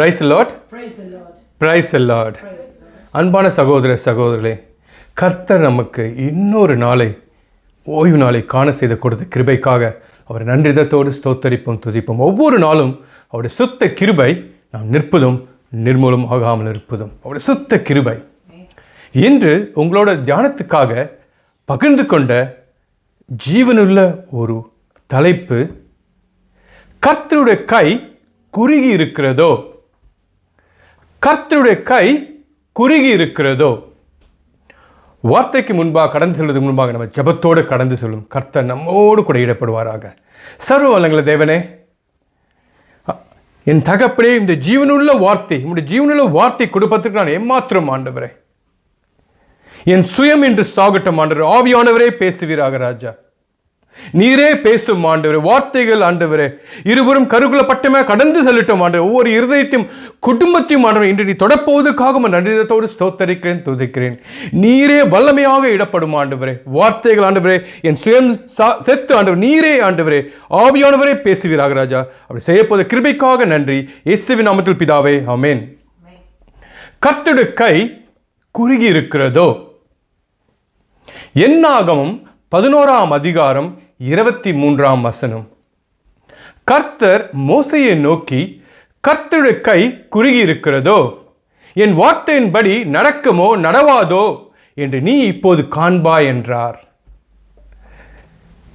praise lord Praise the Lord. Praise Lord. அன்பான சகோதர சகோதரர்களே கர்த்தர் நமக்கு இன்னொரு நாளை ஓய்வு நாளை காண செய்து கொடுத்த கிருபைக்காக அவர் நன்றிதத்தோடு ஸ்தோத்தரிப்போம் துதிப்போம். ஒவ்வொரு நாளும் அவருடைய சுத்த கிருபை நாம் நிற்பதும் நிர்மூலம் ஆகாமல் இருப்பதும். அவருடைய சுத்த கிருபை. இன்று உங்களோட தியானத்துக்காக பகிர்ந்து கொண்ட ஜீவனுள்ள ஒரு தலைப்பு கர்த்தருடைய கை குறுகி இருக்கிறதோ கர்த்தருடைய கை குறுகி இருக்கிறதோ வார்த்தைக்கு முன்பாக கடந்து செல்வதற்கு முன்பாக நம்ம ஜெபத்தோடு கடந்து செல்லும். கர்த்தர் நம்மோடு கூட இடப்படுவாராக சர்வ வல்லங்கள தேவனே என் தகப்பனே இந்த ஜீவனுள்ள வார்த்தை உங்களுடைய ஜீவனுள்ள வார்த்தை கொடுப்பதற்கு நான் ஏமாத்திரம் ஆண்டவரே. என் சுயம் என்று சாகட்டும் ஆண்டவர். ஆவியானவரே பேசுவீராக ராஜா. நீரே பேசும் ஆண்டவரே வார்த்தைகள் ஆண்டவரே. இருவரும் கருகுல பட்டமே கடந்து செல்லட்டும் ஆண்டவர். ஒவ்வொரு இருதயத்தையும் குடும்பத்தையும் ஆண்டவர் இன்று நீ தொடப்போவதற்காக நன்றிதத்தோடு ஸ்தோத்தரிக்கிறேன் துதிக்கிறேன். நீரே வல்லமையாக இடப்படும் ஆண்டவரே. வார்த்தைகள் ஆண்டவரே என் சுயம் செத்து ஆண்டவர் நீரே ஆண்டவரே. ஆவியானவரே பேசுவீராக ராஜா. அப்படி செய்யப்போத கிருபைக்காக நன்றி. இயேசுவின் நாமத்தில் பிதாவே அமேன் கர்த்தருடைய கை குறுகி இருக்கிறதோ என்னாகமும் பதினோராம் அதிகாரம் இருபத்தி மூன்றாம் வசனம். கர்த்தர் மோசையை நோக்கி கர்த்தருடைய கை குறுகி இருக்கிறதோ என் வார்த்தையின்படி நடக்குமோ நடவாதோ? என்று நீ இப்போது காண்பாய் என்றார்.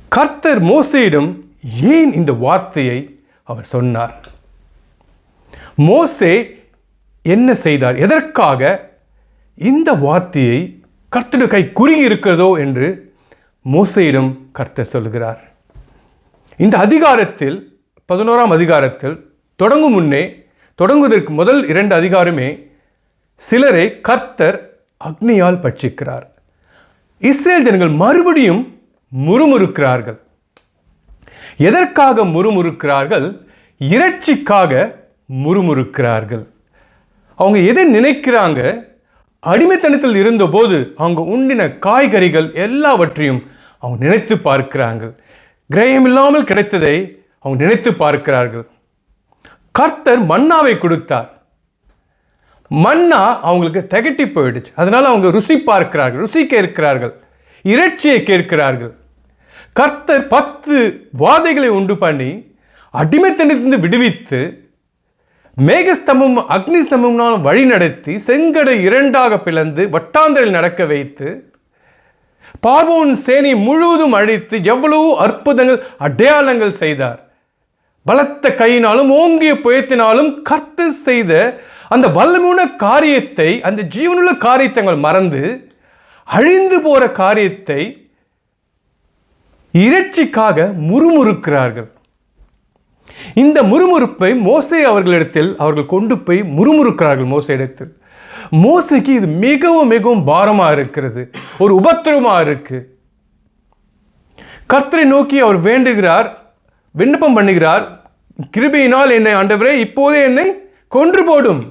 கர்த்தர் மோசையிடம் ஏன் இந்த வார்த்தையை அவர் சொன்னார்? மோசே என்ன செய்தார்? எதற்காக இந்த வார்த்தையை கர்த்தருடைய கை குறுகி இருக்கிறதோ என்று மோசையிடம் கர்த்தர் சொல்கிறார் இந்த அதிகாரத்தில் பதினோராம் அதிகாரத்தில் தொடங்கும் முன்னே தொடங்குவதற்கு முதல் இரண்டு அதிகாரமே சிலரை கர்த்தர் அக்னியால் பட்சிக்கிறார். இஸ்ரேல் ஜனங்கள் மறுபடியும் முறுமுறுக்கிறார்கள். எதற்காக முறுமுறுக்கிறார்கள்? இறைச்சிக்காக முறுமுறுக்கிறார்கள். அவங்க எதை நினைக்கிறாங்க? அடிமைத்தனத்தில் இருந்தபோது அவங்க உண்டின காய்கறிகள் எல்லாவற்றையும் அவங்க நினைத்து பார்க்கிறார்கள். கிரயம் இல்லாமல் கிடைத்ததை அவங்க நினைத்து பார்க்கிறார்கள். கர்த்தர் மன்னாவை கொடுத்தார். மன்னா அவங்களுக்கு திகட்டி போயிடுச்சு. அதனால் அவங்க ருசி பார்க்கிறார்கள் ருசி கேட்கிறார்கள் இறைச்சியை கேட்கிறார்கள். கர்த்தர் பத்து வாதைகளை உண்டு பண்ணி அடிமைத்தனத்திலிருந்து விடுவித்து மேகஸ்தம்பம் அக்னி வழி நடத்தி செங்கடை இரண்டாக பிளந்து வட்டாந்தரில் நடக்க வைத்து பார்வோன் சேனை முழுவதும் அழித்து எவ்வளவோ அற்புதங்கள் அடையாளங்கள் செய்தார். பலத்த கையினாலும் ஓங்கிய புயத்தினாலும் கர்த்து செய்த அந்த வல்லமுன காரியத்தை அந்த ஜீவனுள்ள காரியத்தை மறந்து அழிந்து போற காரியத்தை இறைச்சிக்காக முறுமுறுக்கிறார்கள். இந்த முறுமுறுப்பை மோசை அவர்களிடத்தில் அவர்கள் கொண்டு போய் முறுமுறுக்கிறார்கள் மோசை இடத்தில். மோசைக்கு இது மிகவும் மிகவும் பாரமாக இருக்கிறது. ஒரு உபத்திரமாக இருக்குது கர்த்தரை நோக்கி அவர் வேண்டுகிறார் விண்ணப்பம் பண்ணுகிறார். கிருபையினால் என்னை ஆண்டவரே இப்போதே என்னை கொன்று போடும்.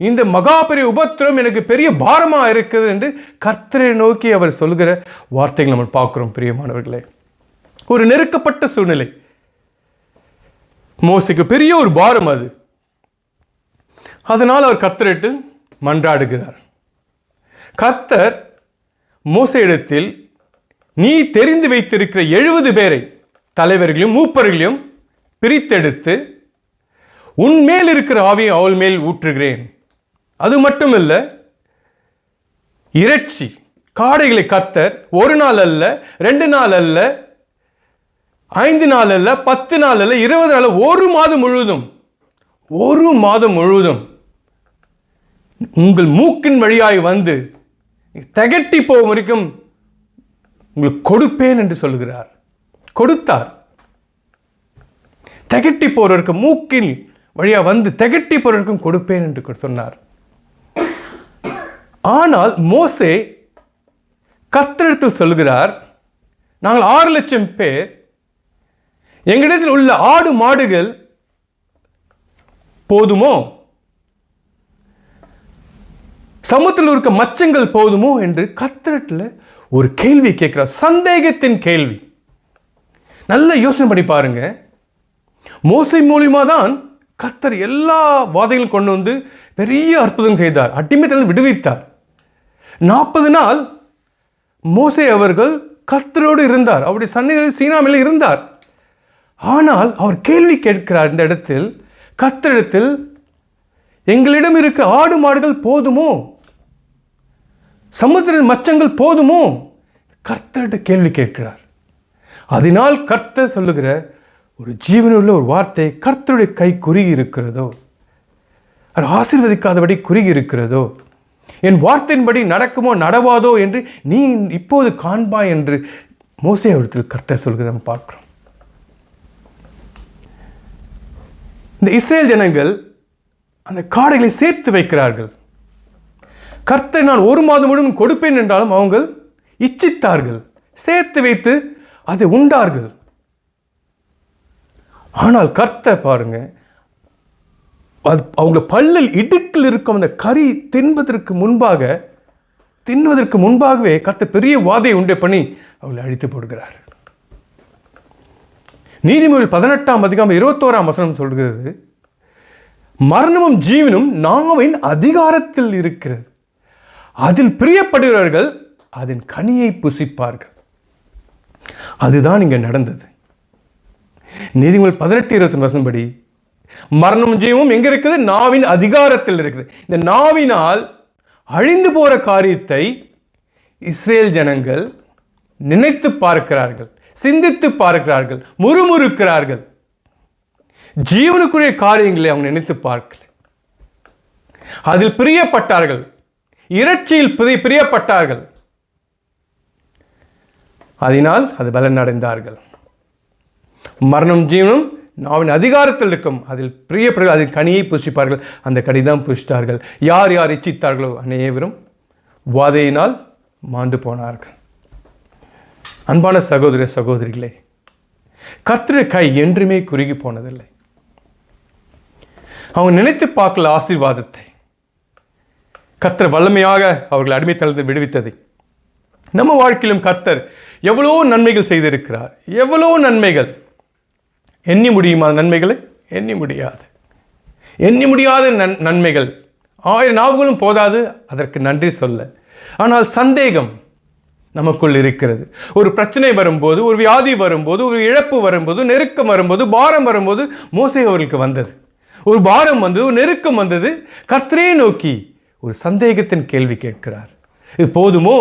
இந்த மகா பெரிய உபத்திரம் எனக்கு பெரிய பாரமாக இருக்குது என்று கர்த்தரை நோக்கி அவர் சொல்கிற வார்த்தைகள் நம்ம பார்க்குறோம் பிரியமானவர்களே ஒரு நெருக்கப்பட்ட சூழ்நிலை. மோசிக்கு பெரிய ஒரு பாரம் அது. அதனால் அவர் கர்த்தரிட்டு மன்றாடுகிறார். கர்த்தர் மோசையிடத்தில் நீ தெரிந்து வைத்திருக்கிற எழுபது பேரை தலைவர்களையும் மூப்பர்களையும் பிரித்தெடுத்து உன்மேல் இருக்கிற ஆவியை அவள் மேல் ஊற்றுகிறேன். அது மட்டுமல்ல இறைச்சி காடைகளை கர்த்தர் ஒரு நாள் அல்ல ரெண்டு நாள் அல்ல ஐந்து நாள் அல்ல பத்து நாள் அல்ல இருபது நாள் ஒரு மாதம் முழுவதும் ஒரு மாதம் முழுவதும் உங்கள் மூக்கின் வழியாய் வந்து திகட்டி போகும் வரைக்கும் உங்களுக்கு கொடுப்பேன் என்று சொல்கிறார் கொடுத்தார். திகட்டி போறவருக்கு மூக்கில் வழியாக வந்து திகட்டி போறவருக்கும் கொடுப்பேன் என்று சொன்னார். ஆனால் மோசே கத்திரத்தில் சொல்லுகிறார் நாங்கள் ஆறு லட்சம் பேர் எங்களிடத்தில் உள்ள ஆடு மாடுகள் போதுமோ? சமூகத்தில் இருக்க மச்சங்கள் போதுமோ என்று கத்திரட்டில் ஒரு கேள்வி கேட்குறார். சந்தேகத்தின் கேள்வி. நல்ல யோசனை பண்ணி பாருங்க. மோசை மூலியமாக தான் கர்த்தர் எல்லா வாதைகளும் கொண்டு வந்து பெரிய அற்புதம் செய்தார். அடிமைத்தனம் விடுவித்தார். நாற்பது நாள் மோசை அவர்கள் கர்த்தரோடு இருந்தார். அவருடைய சன்னிதியில் சீனாமில் இருந்தார். ஆனால் அவர் கேள்வி கேட்கிறார். இந்த இடத்தில் கர்த்தரிடத்தில் எங்களிடம் இருக்க ஆடு மாடுகள் போதுமோ? சமுத்திர மச்சங்கள் போதுமோ? கர்த்தர்கிட்ட கேள்வி கேட்கிறார். அதனால் கர்த்தர் சொல்லுகிற ஒரு ஜீவனுள்ள ஒரு வார்த்தை கர்த்தருடைய கை குறுகி இருக்கிறதோ? அவர் ஆசீர்வதிக்காதபடி குறுகி இருக்கிறதோ? என் வார்த்தையின்படி நடக்குமோ நடவாதோ என்று நீ இப்போது காண்பா என்று மோசே அவரத்தில் கர்த்தர் சொல்கிறத நம்ம பார்க்கிறோம். இந்த இஸ்ரேல் ஜனங்கள் அந்த காடைகளை சேர்த்து வைக்கிறார்கள். கர்த்தை நான் ஒரு மாதம் முழுவதும் கொடுப்பேன் என்றாலும் அவங்க இச்சித்தார்கள். சேர்த்து வைத்து அதை உண்டார்கள். ஆனால் கர்த்தர் பாருங்க அது அவங்க பல்லில் இடுக்கில் இருக்கும் அந்த கறி தின்பதற்கு முன்பாக தின்வதற்கு முன்பாகவே கர்த்த பெரிய வாதையை உண்டே பண்ணி அவளை அழித்து போடுகிறார். நீதிமொழி பதினெட்டாம் அதிகாரம் இருபத்தோராம் வசனம் சொல்கிறது மரணமும் ஜீவனும் நாவின் அதிகாரத்தில் இருக்கிறது. அதில் பிரியப்படுகிறவர்கள் அதன் கனியை புசிப்பார்கள். அதுதான் இங்கே நடந்தது. நீதிமொழி பதினெட்டு இருபத்தி படி மரணமும் ஜீவமும் எங்கே இருக்குது? நாவின் அதிகாரத்தில் இருக்குது. இந்த நாவினால் அழிந்து போகிற காரியத்தை இஸ்ரேல் ஜனங்கள் நினைத்து பார்க்கிறார்கள் சிந்தித்து பார்க்கிறார்கள் முறுமுறுக்கிறார்கள். ஜீவனுக்குரிய காரியங்களை அவங்க நினைத்து பார்க்கல. அதில் பிரியப்பட்டார்கள். இறைச்சியில் பிரி- பிரியப்பட்டார்கள். அதனால் அது பலனடைந்தார்கள். மரணம் ஜீவனும் நாவின் அதிகாரத்தில் இருக்கும். அதில் பிரியப்படுகள் அதில் கனியை புசிப்பார்கள். அந்த கனிதான் பூசித்தார்கள். புசித்தார்கள் யார் யார் இச்சித்தார்களோ அனைவரும் வாதையினால் மாண்டு போனார்கள். அன்பான சகோதர சகோதரிகளே கத்திர கை என்றுமே குறுகி போனதில்லை. அவங்க நினைத்து பார்க்கல ஆசீர்வாதத்தை. கர்த்தர் வல்லமையாக அவர்கள் அடிமைத்தளத்தை விடுவித்ததை. நம்ம வாழ்க்கையிலும் கர்த்தர் எவ்வளோ நன்மைகள் செய்திருக்கிறார். எவ்வளோ நன்மைகள். எண்ணி முடியுமா நன்மைகளை? எண்ணி முடியாது. எண்ணி முடியாத நன் நன்மைகள். ஆயிரம் நாவுகளும் போதாது அதற்கு நன்றி சொல்ல. ஆனால் சந்தேகம் நமக்குள் இருக்கிறது. ஒரு பிரச்சனை வரும்போது ஒரு வியாதி வரும்போது ஒரு இழப்பு வரும்போது நெருக்கம் வரும்போது பாரம் வரும்போது மோசை அவர்களுக்கு வந்தது. ஒரு பாரம் வந்தது ஒரு நெருக்கம் வந்தது. கர்த்தரே நோக்கி ஒரு சந்தேகத்தின் கேள்வி கேட்கிறார். இது போதுமோ?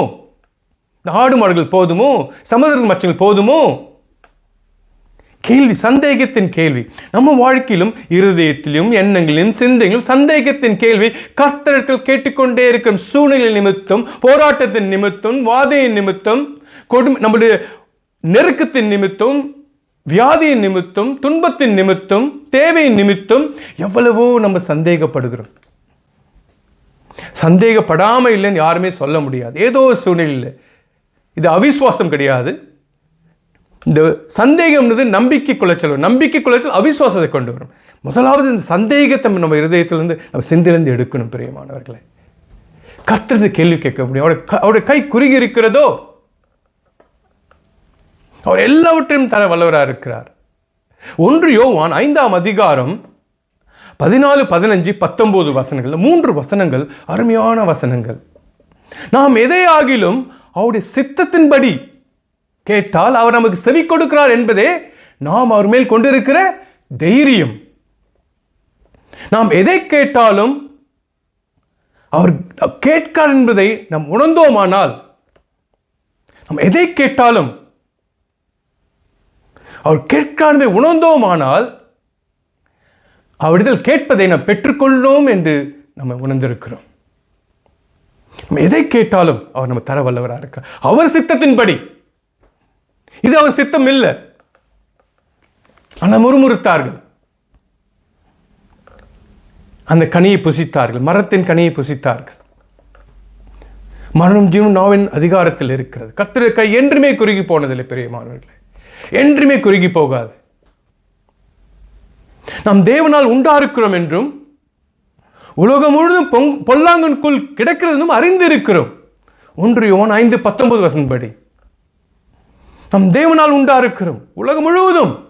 ஆடு மாடுகள் போதுமோ? சமுதிர மச்சங்கள் போதுமோ? கேள்வி சந்தேகத்தின் கேள்வி. நம்ம வாழ்க்கையிலும் இருதயத்திலும் எண்ணங்களிலும் சிந்தையிலும் சந்தேகத்தின் கேள்வி கர்த்தரத்தில் கேட்டுக்கொண்டே இருக்கும் சூழ்நிலை நிமித்தம் போராட்டத்தின் நிமித்தம் வாதையின் நிமித்தம் கொடுமை நம்முடைய நெருக்கத்தின் நிமித்தம் வியாதியின் நிமித்தம் துன்பத்தின் நிமித்தம் தேவையின் நிமித்தம் எவ்வளவோ நம்ம சந்தேகப்படுகிறோம். சந்தேகப்படாமல் இல்லைன்னு யாருமே சொல்ல முடியாது. ஏதோ ஒரு சூழ்நிலையில். இது அவிஸ்வாசம் கிடையாது. இந்த சந்தேகம்ன்றது நம்பிக்கை குலைச்சல் நம்பிக்கை குலைச்சல் அவிசுவாசத்தை கொண்டு வரும். முதலாவது இந்த சந்தேகத்தை நம்ம இருந்து நம்ம சிந்திலிருந்து எடுக்கணும் பிரியமானவர்களை. கர்த்தரது கேள்வி கேட்க முடியும். அவருடைய க- அவருடைய கை குறுகி இருக்கிறதோ அவர் எல்லாவற்றையும் தர வல்லவராக இருக்கிறார். ஒன்று யோவான் ஐந்தாம் அதிகாரம் பதினாலு பதினஞ்சு பத்தொம்போது வசனங்கள். மூன்று வசனங்கள் அருமையான வசனங்கள். நாம் எதையாகிலும் அவருடைய சித்தத்தின்படி கேட்டால் அவர் நமக்கு செவி கொடுக்கிறார் என்பதே நாம் அவர் மேல் கொண்டிருக்கிற தைரியம். நாம் எதை கேட்டாலும் அவர் கேட்கார் என்பதை நாம் உணர்ந்தோமானால் நாம் எதை கேட்டாலும் அவர் கேட்காண்மை உணர்ந்தோமானால் அவரிடத்தில் கேட்பதை நாம் பெற்றுக்கொள்ளோம் என்று நம்ம உணர்ந்திருக்கிறோம். நம்ம எதை கேட்டாலும் அவர் நம்ம தர வல்லவராக இருக்கார் அவர் சித்தத்தின்படி. இது அவர் சித்தம் இல்லை. ஆனால் முறுமுறுத்தார்கள். அந்த கனியை புசித்தார்கள். மரத்தின் கனியை புசித்தார்கள். மரணம் ஜீவன் நாவின் அதிகாரத்தில் இருக்கிறது. கத்திர கை என்றுமே குறுகி போனதில்லை பெரிய மாணவர்களே என்றுமே குறுகி போகாது. நாம் தேவனால் உண்டாருக்கிறோம் என்றும் உலகம் முழுவதும் பொங் பொல்லாங்கனுக்குள் கிடக்கிறதும் அறிந்திருக்கிறோம். ஒன்று யோன் ஐந்து பத்தொன்பது வசன்படி நம் தேவனால் உண்டாருக்கிறோம். உலகம் முழுவதும்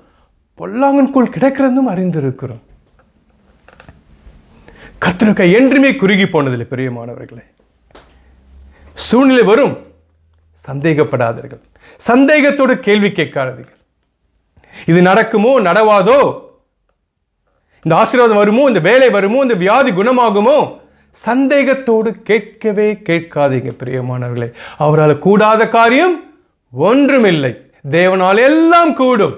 பொல்லாங்கனுக்குள் கிடக்கிறதும் அறிந்திருக்கிறோம். கர்த்தனுக்கு என்றுமே குறுகி போனதில்லை பெரியமானவர்களே. சூழ்நிலை வரும். சந்தேகப்படாதீர்கள். சந்தேகத்தோடு கேள்வி கேட்காதீர்கள். இது நடக்குமோ நடவாதோ? இந்த ஆசீர்வாதம் வருமோ இந்த வேலை வருமோ இந்த வியாதி குணமாகுமோ? சந்தேகத்தோடு கேட்கவே கேட்காதீங்க பிரியமானவர்களே. அவரால் கூடாத காரியம் ஒன்றுமில்லை. தேவனால் எல்லாம் கூடும்.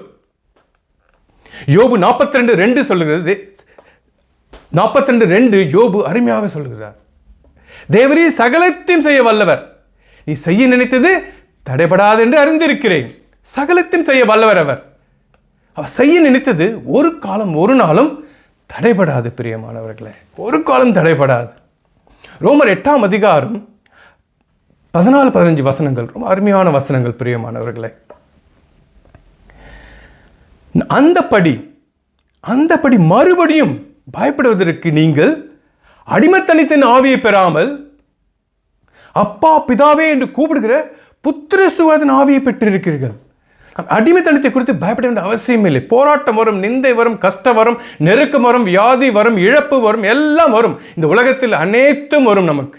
யோபு நாற்பத்தி ரெண்டு ரெண்டு சொல்லுகிறது. நாற்பத்தி ரெண்டு ரெண்டு யோபு அருமையாக சொல்கிறார் தேவரே சகலத்தையும் செய்ய வல்லவர். நீ செய்ய நினைத்தது தடைபடாது என்று அறிந்திருக்கிறேன். சகலத்தின் செய்ய வல்லவர் அவர். அவர் செய்ய நினைத்தது ஒரு காலம் ஒரு நாளும் தடைபடாது பிரியமானவர்களே. ஒரு காலம் தடைபடாது. ரோமர் எட்டாம் அதிகாரம் பதினாலு பதினஞ்சு வசனங்கள். ரொம்ப அருமையான வசனங்கள் பிரியமானவர்களே. அந்தபடி அந்தபடி மறுபடியும் பயப்படுவதற்கு நீங்கள் அடிமத்தனித்தின் ஆவியை பெறாமல் அப்பா பிதாவே என்று கூப்பிடுகிற புத்திர சுவதன் ஆவியை பெற்றிருக்கிறீர்கள். அடிமைத்தனத்தை குறித்து பயப்பட வேண்டிய அவசியம் இல்லை. போராட்டம் வரும் நிந்தை வரும் கஷ்டம் வரும் நெருக்கம் வரும் வியாதி வரும் இழப்பு வரும் எல்லாம் வரும். இந்த உலகத்தில் அனைத்தும் வரும் நமக்கு.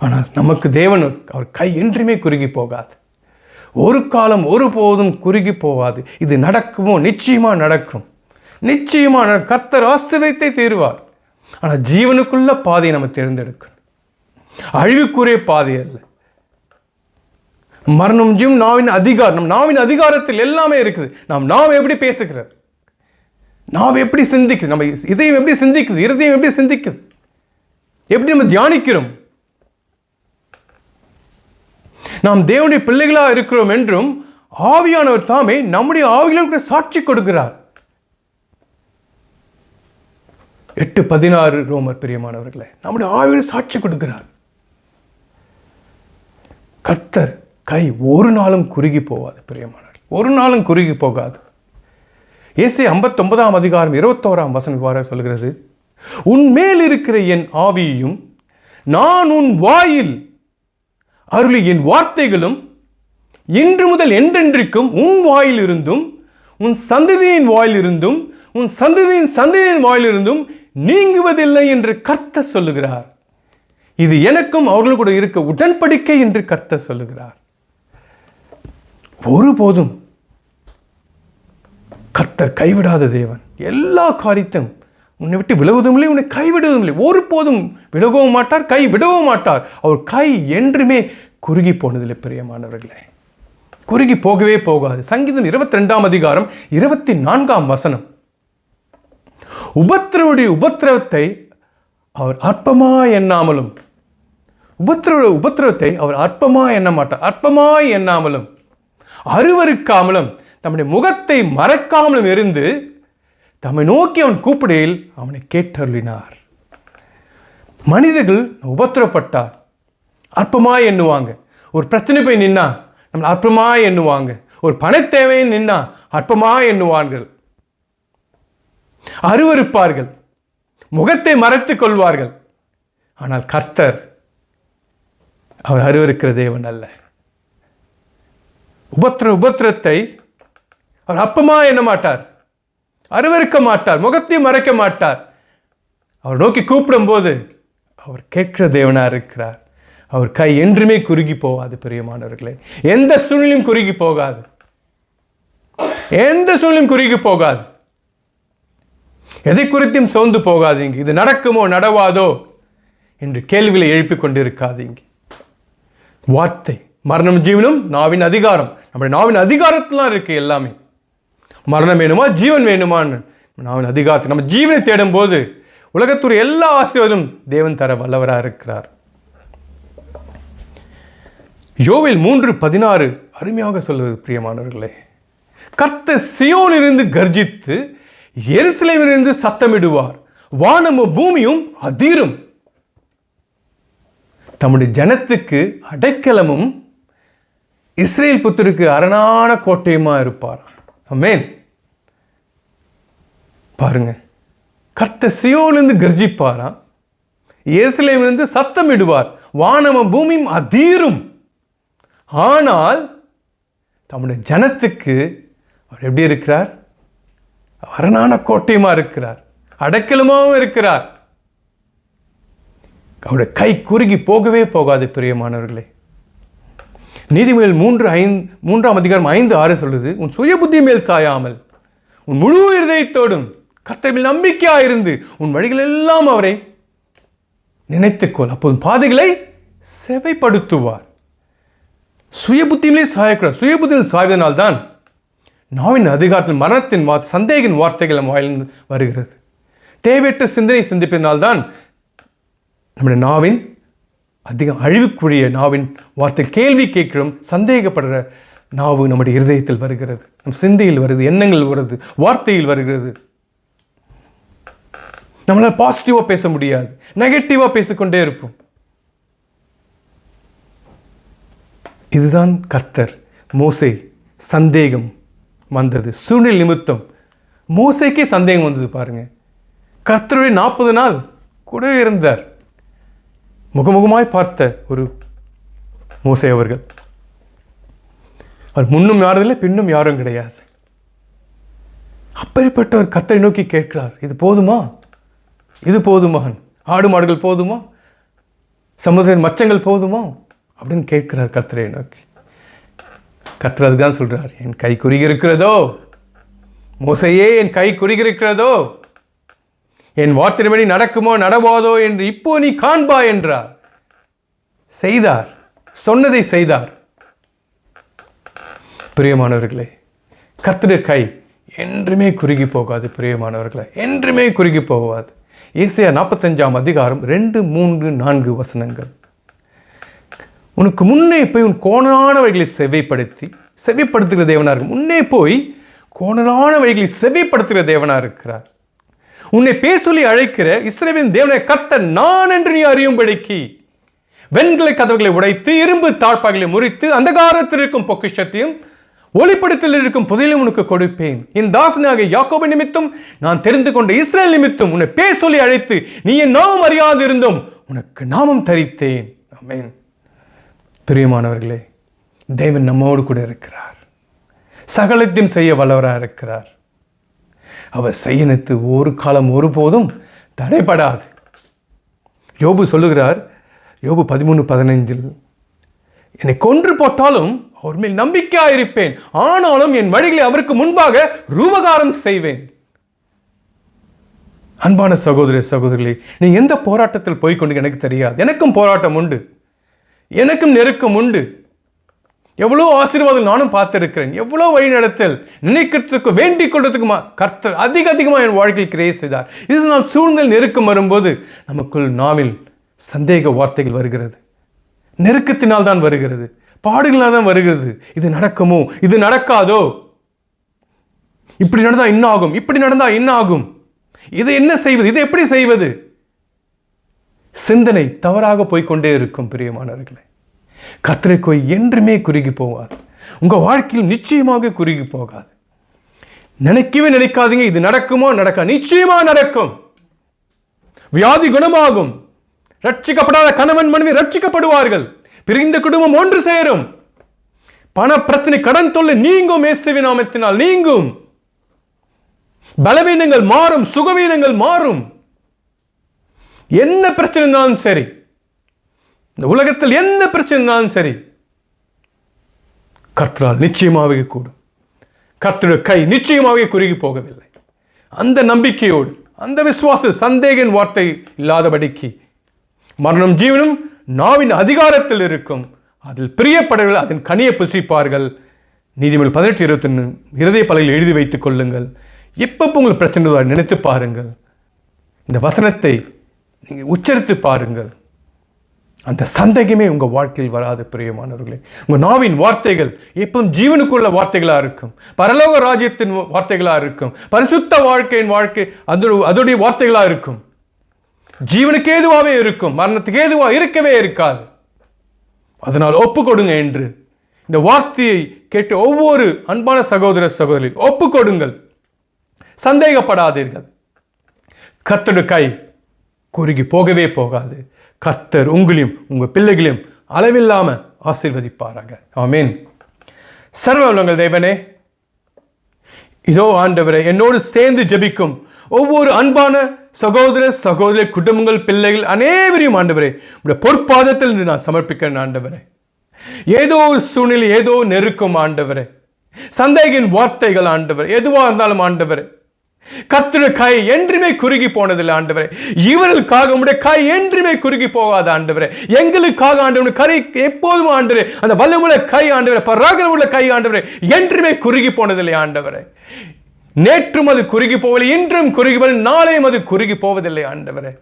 ஆனால் நமக்கு தேவன் அவர் கை என்றுமே குறுகி போகாது. ஒரு காலம் ஒருபோதும் குறுகி போகாது. இது நடக்குமோ? நிச்சயமாக நடக்கும். நிச்சயமாக கர்த்தர் ஆசிரியத்தை தீர்வார். ஆனால் ஜீவனுக்குள்ள பாதையை நம்ம தேர்ந்தெடுக்கணும். அழிவுக்குரிய பாதை அல்ல. மரணம் ஜிம் நாவின் அதிகாரம். நம் நாவின் அதிகாரத்தில் எல்லாமே இருக்குது. நாம் நாம் எப்படி பேசுகிறது? நாம் எப்படி சிந்திக்குது நம்ம இதயம் எப்படி சிந்திக்குது இருதயம் எப்படி சிந்திக்குது எப்படி நம்ம தியானிக்கிறோம்? நாம் தேவனுடைய பிள்ளைகளாக இருக்கிறோம் என்றும் ஆவியானவர் தாமே நம்முடைய ஆவிகளுக்கு சாட்சி கொடுக்கிறார். எட்டு பதினாறு ரோமர் பிரியமானவர்களே நம்முடைய ஆவியில் சாட்சி கொடுக்கிறார். கர்த்தர் கை ஒரு நாளும் குறுகி போகாது பிரியமானவர்கள். ஒரு நாளும் குறுகி போகாது. ஏசி ஐம்பத்தொன்பதாம் அதிகாரம் இருபத்தோராம் வசனம் இவ்வாறு சொல்கிறது உன் மேல் இருக்கிற என் ஆவியையும் நான் உன் வாயில் அருளி என் வார்த்தைகளும் இன்று முதல் என்றென்றைக்கும் உன் வாயிலிருந்தும் உன் சந்ததியின் வாயிலிருந்தும் உன் சந்ததியின் சந்ததியின் வாயிலிருந்தும் நீங்குவதில்லை என்று கர்த்தர் சொல்லுகிறார். இது எனக்கும் அவர்கள் கூட இருக்க உடன்படிக்கை என்று கர்த்தர் சொல்லுகிறார். ஒருபோதும் கர்த்தர் கைவிடாத தேவன். எல்லா காரியத்தையும் உன்னை விட்டு விலகுவதும் இல்லை உன்னை கைவிடுவதும் இல்லை. ஒருபோதும் விலகவும் மாட்டார் கை விடவும் மாட்டார். அவர் கை என்றுமே குறுகி போனதில்லை பிரியமானவர்களே. குறுகி போகவே போகாது. சங்கீதம் இருபத்தி ரெண்டாம் அதிகாரம் இருபத்தி நான்காம் வசனம். உபத்திரவுடைய உபத்திரவத்தை அவர் அற்பமாக எண்ணாமலும். உபத்திரவ உபத்திரவத்தை அவர் அற்பமாக எண்ண மாட்டார். அற்பமாய் எண்ணாமலும். அருவருக்காமலும் தம்முடைய முகத்தை மறக்காமலும் இருந்து தம்மை நோக்கி அவன் கூப்பிடையில் அவனை கேட்டருளினார். மனிதர்கள் உபத்திரப்பட்டார் அற்பமாக எண்ணுவாங்க. ஒரு பிரச்சனை போய் நின்னா நம்மளை அற்பமாக எண்ணுவாங்க. ஒரு பணத்தேவையை நின்னா அற்பமாக எண்ணுவார்கள். அருவருப்பார்கள். முகத்தை மறைத்துக் கொள்வார்கள். ஆனால் கர்த்தர் அவர் அருவருக்கிற தேவன் அல்ல. உபத்திர உபத்திரத்தை அவர் அப்பமா எண்ண மாட்டார். அருவருக்க மாட்டார். முகத்தையும் மறைக்க மாட்டார். அவர் நோக்கி கூப்பிடும்போது அவர் கேட்கிற தேவனாக இருக்கிறார். அவர் கை என்றுமே குறுகி போகாது பிரியமானவர்களே. எந்த சூழ்நிலையும் குறுகி போகாது. எந்த சூழ்நிலையும் குறுகி போகாது. எதை குறித்தும் சோர்ந்து போகாதீங்க. இது நடக்குமோ நடவாதோ என்று கேள்விகளை எழுப்பிக் கொண்டிருக்காதீங்க. வார்த்தை மரணம் ஜீவனும் நாவின் அதிகாரம். நம்முடைய நாவின் அதிகாரத்திலாம் இருக்கு எல்லாமே. மரணம் வேணுமா ஜீவன் வேணுமான்னு நாவின் அதிகாரத்தை நம்ம ஜீவனை தேடும் போது உலகத்துடைய எல்லா ஆசீர்வாதம் தேவன் தர வல்லவராக இருக்கிறார். யோவில் மூன்று பதினாறு அருமையாக சொல்வது பிரியமானவர்களே. கர்த்த சியோனிலிருந்து கர்ஜித்து எருசலேமிலிருந்து சத்தமிடுவார். வானமும் பூமியும் அதிரும். தம்முடைய ஜனத்துக்கு அடைக்கலமும் இஸ்ரேல் புத்தருக்கு அரணான கோட்டையுமா இருப்பார். அமேன் பாருங்க. கர்த்த சியோனிலிருந்து கர்ஜிப்பாராம். இயேசுலேமிலிருந்து சத்தமிடுவார். வானமும் பூமியும் அதீரும். ஆனால் தம்முடைய ஜனத்துக்கு அவர் எப்படி இருக்கிறார்? அரணான கோட்டையுமா இருக்கிறார்? அடைக்கலமாகவும் இருக்கிறார். அவருடைய கை குறுகி போகவே போகாது பிரியமானவர்களே. நீதிமொழிகள் மூன்று ஐந்து மூன்றாம் அதிகாரம் ஐந்து ஆறு சொல்லுது உன் சுய புத்தி மேல் சாயாமல் உன் முழு இருதயத்தோடும் நம்பிக்கையாக இருந்து உன் வழிகள் எல்லாம் அவரை நினைத்துக்கொள். அப்போது பாதைகளை செவைப்படுத்துவார். சுய புத்தியிலே சாயக்கூடாது. சுய புத்தியில் சாய்வதனால்தான் நாவின் அதிகாரத்தில் மரணத்தின் வார்த்தை சந்தேகின் வார்த்தைகள் நம் வாயிலிருந்து வருகிறது. தேவையற்ற சிந்தனை சிந்திப்பதனால்தான் நம்முடைய நாவின் அதிகம் அழிவுக்குரிய நாவின் வார்த்தை கேள்வி கேட்கிறோம் சந்தேகப்படுற நாவு நம்முடைய இருதயத்தில் வருகிறது. நம் சிந்தையில் வருது எண்ணங்கள் வருது வார்த்தையில் வருகிறது. நம்மளால் பாசிட்டிவாக பேச முடியாது நெகட்டிவாக பேசிக்கொண்டே இருப்போம். இதுதான் கர்த்தர் மோசை சந்தேகம் வந்தது. சூழ்நிலை நிமித்தம் மூசைக்கே சந்தேகம் வந்தது பாருங்க. கர்த்தருடைய நாற்பது நாள் கூடவே இருந்தார். முகமுகமாய் பார்த்த ஒரு மூசை அவர்கள். அவர் முன்னும் யாரும் இல்லை பின்னும் யாரும் கிடையாது. அப்படிப்பட்டவர் கத்தரை நோக்கி கேட்கிறார் இது போதுமா? இது போதுமாகன் ஆடு மாடுகள் போதுமா? சமுதாய மச்சங்கள் போதுமா? அப்படின்னு கேட்கிறார் கத்தரை நோக்கி. கத்துறது தான் சொல்கிறார் என் கை குறுகி இருக்கிறதோ மோசையே என் கை குறுகி இருக்கிறதோ என் வார்த்தையின்படி நடக்குமோ நடவாதோ என்று இப்போ நீ காண்பா என்றார். செய்தார். சொன்னதை செய்தார். பிரியமானவர்களே கர்த்தருடைய கை என்றுமே குறுகி போகாது பிரியமானவர்களே என்றுமே குறுகி போகாது. ஏசியா நாற்பத்தஞ்சாம் அதிகாரம் ரெண்டு மூன்று நான்கு வசனங்கள். உனக்கு முன்னே போய் உன் கோணலான வழிகளை செவைப்படுத்தி செவ்வைப்படுத்துகிற தேவனாக இருக்கும் முன்னே போய் கோணலான வழிகளை செவ்வைப்படுத்துகிற தேவனாக இருக்கிறார். உன்னை பேர் சொல்லி அழைக்கிற இஸ்ரேலின் தேவனை கத்த நான் என்று நீ அறியும்படிக்கு வெண்களை கதவுகளை உடைத்து இரும்பு தாழ்பாகளை முறித்து அந்தகாரத்தில் இருக்கும் பொக்கிஷத்தையும் ஒளிப்படத்தில் இருக்கும் புதையிலும் உனக்கு கொடுப்பேன். என் தாசனாக யாக்கோபை நிமித்தம் நான் தெரிந்து கொண்ட இஸ்ரேல் நிமித்தம் உன்னை பேர் சொல்லி அழைத்து நீ என் நாமம் அறியாது இருந்தும் உனக்கு நாமம் தரித்தேன். அமேன் பிரியமானவர்களே தேவன் நம்மோடு கூட இருக்கிறார். சகலத்தையும் செய்ய வல்லவராக இருக்கிறார். அவர் செய்யனத்து ஒரு காலம் ஒருபோதும் தடைபடாது. யோபு சொல்லுகிறார் யோபு பதிமூணு பதினைஞ்சில் என்னை கொன்று போட்டாலும் அவர் மேல் நம்பிக்கையாக இருப்பேன். ஆனாலும் என் வழிகளை அவருக்கு முன்பாக ரூபகாரம் செய்வேன். அன்பான சகோதர சகோதரிகளே நீ எந்த போராட்டத்தில் போய்க்கொண்டு எனக்கு தெரியாது. எனக்கும் போராட்டம் உண்டு. எனக்கும் நெருக்கம் உண்டு. எவ்வளோ ஆசீர்வாதம் நானும் பார்த்துருக்கிறேன். எவ்வளோ வழி நடத்தல் நினைக்கிறதுக்கு வேண்டிக் கொள்றதுக்குமா கர்த்தர் அதிக அதிகமாக என் வாழ்க்கையில் கிரேஸ் செய்தார். இது நான் சூழ்நிலை நெருக்கம் வரும்போது நமக்குள் நாவில் சந்தேக வார்த்தைகள் வருகிறது. நெருக்கத்தினால் தான் வருகிறது. பாடுகளால் தான் வருகிறது. இது நடக்குமோ? இது நடக்காதோ? இப்படி நடந்தால் என்ன ஆகும்? இப்படி நடந்தால் என்ன ஆகும்? இது என்ன செய்வது? இதை எப்படி செய்வது? சிந்தனை தவறாக போய்கொண்டே இருக்கும் பிரியமானவர்களே. கத்திரைக்கோய் கோய் என்றுமே குறுகி போவார் உங்கள் வாழ்க்கையில் நிச்சயமாக குறுகி போகாது. நினைக்கவே நினைக்காதீங்க இது நடக்குமோ நடக்கா நிச்சயமா நடக்கும். வியாதி குணமாகும். ரட்சிக்கப்படாத கணவன் மனைவி ரட்சிக்கப்படுவார்கள் பிரிந்த குடும்பம் ஒன்று சேரும். பண பிரச்சனை கடன் தொல்லை நீங்கும் இயேசுவி நாமத்தினால் நீங்கும். பலவீனங்கள் மாறும் சுகவீனங்கள் மாறும். என்ன பிரச்சனை இருந்தாலும் சரி. இந்த உலகத்தில் எந்த பிரச்சனை இருந்தாலும் சரி. கர்த்தரால் நிச்சயமாகவே கூடும். கர்த்தருடைய கை நிச்சயமாகவே குறுகி போகவில்லை. அந்த நம்பிக்கையோடு அந்த விசுவாச சந்தேகின் வார்த்தை இல்லாதபடிக்கு மரணம் ஜீவனும் நாவின் அதிகாரத்தில் இருக்கும். அதில் பிரியப்படவில் அதன் கனியை புசிப்பார்கள். நீதிமொழி பதினெட்டு இருபத்தொன்று இருதய பலையில் எழுதி வைத்துக் கொள்ளுங்கள். எப்பப்போ உங்களுக்கு பிரச்சனை நினைத்து பாருங்கள். இந்த வசனத்தை நீங்கள் உச்சரித்து பாருங்கள். அந்த சந்தேகமே உங்கள் வாழ்க்கையில் வராது பிரியமானவர்களே. உங்கள் நாவின் வார்த்தைகள் எப்பவும் ஜீவனுக்குள்ள வார்த்தைகளாக இருக்கும். பரலோக ராஜ்யத்தின் வார்த்தைகளாக இருக்கும். பரிசுத்த வாழ்க்கையின் வாழ்க்கை அதோட அதோடைய வார்த்தைகளாக இருக்கும். ஜீவனுக்கு ஏதுவாகவே இருக்கும். மரணத்துக்கு ஏதுவாக இருக்கவே இருக்காது. அதனால் ஒப்பு கொடுங்க என்று. இந்த வார்த்தையை கேட்டு ஒவ்வொரு அன்பான சகோதர சகோதரி ஒப்பு கொடுங்கள். சந்தேகப்படாதீர்கள். கத்தடு கை குறுகி போகவே போகாது. கர்த்தர் உங்களையும் உங்கள் பிள்ளைகளையும் அளவில்லாமல் ஆசீர்வதிப்பாராக. ஆமீன். சர்வ வல்லங்கள் தேவனே இதோ ஆண்டவரை என்னோடு சேர்ந்து ஜெபிக்கும் ஒவ்வொரு அன்பான சகோதர சகோதர குடும்பங்கள் பிள்ளைகள் அனைவரையும் ஆண்டவரே உடைய பொற்பாதத்தில் இருந்து நான் சமர்ப்பிக்கிறேன் ஆண்டவரே. ஏதோ ஒரு சூழ்நிலை ஏதோ நெருக்கம் ஆண்டவரே. சந்தேகின் வார்த்தைகள் ஆண்டவர் எதுவாக இருந்தாலும் ஆண்டவரே. கர்த்தருடைய கை என்றுமே குறுகி போனதில்லை ஆண்டவரே. இவர்களுக்காக உடைய கை என்றுமே குறுகி போகாத ஆண்டவரே. எங்களுக்காக ஆண்டவருடைய கரை எப்போதும் ஆண்டவரே அந்த வல்லமுள்ள கை ஆண்டவரே பராகரம் உள்ள கை ஆண்டவரே என்றுமே குறுகி போனதில்லை ஆண்டவரே. நேற்றும் அது குறுகி போவதில்லை இன்றும் குறுகி போவதில்லை நாளையும் அது குறுகி போவதில்லை ஆண்டவரே.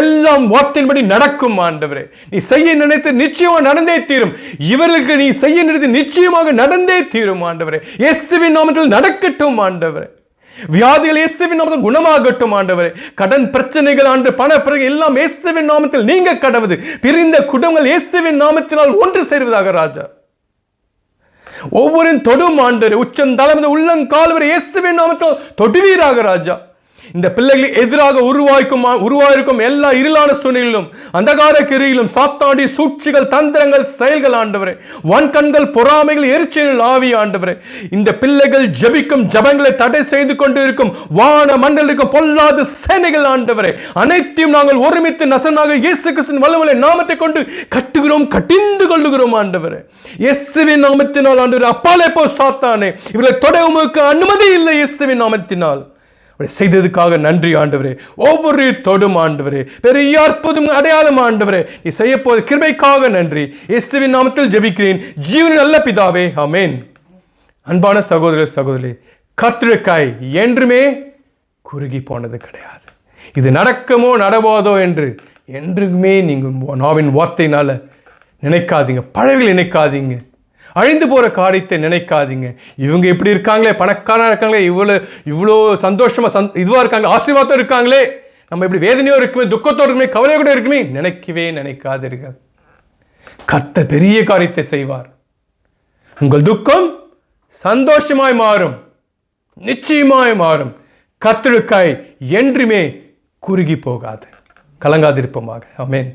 எல்லாம் வார்த்தையின்படி நடக்கும் ஆண்டவரே. நீ செய்ய நினைத்து நிச்சயமாக நடந்தே தீரும். இவர்களுக்கு நீ செய்ய நினைத்து நிச்சயமாக நடந்தே தீரும் ஆண்டவரே. இயேசுவின் நாமத்தில் நடக்கட்டும் ஆண்டவரே. வியாதிகள் இயேசுவின் நாமத்தில் குணமாகட்டும் ஆண்டவரே. கடன் பிரச்சனைகள் ஆண்டு பண பிறகு எல்லாம் இயேசுவின் நாமத்தில் நீங்க கடவுது. பிரிந்த குடும்பங்கள் இயேசுவின் நாமத்தினால் ஒன்று சேர்வதாக ராஜா. ஒவ்வொரு தொடும் ஆண்டு உச்சந்தளம் உள்ளங்கால் வரை இயேசுவின் நாமத்தில் தொடுவீராக ராஜா. இந்த பிள்ளைகளுக்கு எதிராக உருவாக்கும் உருவாயிருக்கும் எல்லா இருளான சூழ்நிலையிலும் அந்தகார கிரியிலும் சாத்தாண்டி சூழ்ச்சிகள் தந்திரங்கள் செயல்கள் ஆண்டவரே. வன்கண்கள் பொறாமைகள் எரிச்சலில் ஆவி ஆண்டவரே. இந்த பிள்ளைகள் ஜபிக்கும் ஜபங்களை தடை செய்து கொண்டு இருக்கும் வான மண்டலுக்கும் பொல்லாத சேனைகள் ஆண்டவரே. அனைத்தையும் நாங்கள் ஒருமித்து நசனாக இயேசு கிறிஸ்துவின் வல்லவலை நாமத்தை கொண்டு கட்டுகிறோம் கட்டிந்து கொள்ளுகிறோம் ஆண்டவரே. இயேசுவின் நாமத்தினால் ஆண்டவர் அப்பாலே போ சாத்தானே. இவர்களை தொட அனுமதி இல்லை இயேசுவின் நாமத்தினால். செய்ததுக்காக நன்றி ஆண்டவரே. ஒவ்வொரு தொடும் ஆண்டவரே. பெரிய அற்புதம் அடையாளம் ஆண்டவரே. நீ செய்ய போது கிருபைக்காக நன்றி. இயேசுவின் நாமத்தில் ஜெபிக்கிறேன். ஜீவன் நல்ல பிதாவே ஆமென். அன்பான சகோதர சகோதரி கத்திரக்காய் என்றுமே குறுகி போனது கிடையாது. இது நடக்குமோ நடவாதோ என்று என்றுமே நீங்கள் நாவின் வார்த்தையினால் நினைக்காதீங்க பழவில் நினைக்காதீங்க. அழிந்து போகிற காரியத்தை நினைக்காதீங்க. இவங்க இப்படி இருக்காங்களே பணக்காரனாக இருக்காங்களே இவ்வளோ இவ்வளோ சந்தோஷமாக சந் இதுவாக இருக்காங்க ஆசீர்வாதம் இருக்காங்களே நம்ம இப்படி வேதனையோ இருக்குமே துக்கத்தோடு இருக்குமே கவலையோ கூட இருக்குமே நினைக்கவே நினைக்காதீர்கள். கர்த்தர் பெரிய காரியத்தை செய்வார். உங்கள் துக்கம் சந்தோஷமாய் மாறும் நிச்சயமாய் மாறும். கர்த்தருக்காய் என்றுமே குறுகி போகாது. கலங்காதிருப்போமாக. அமேன்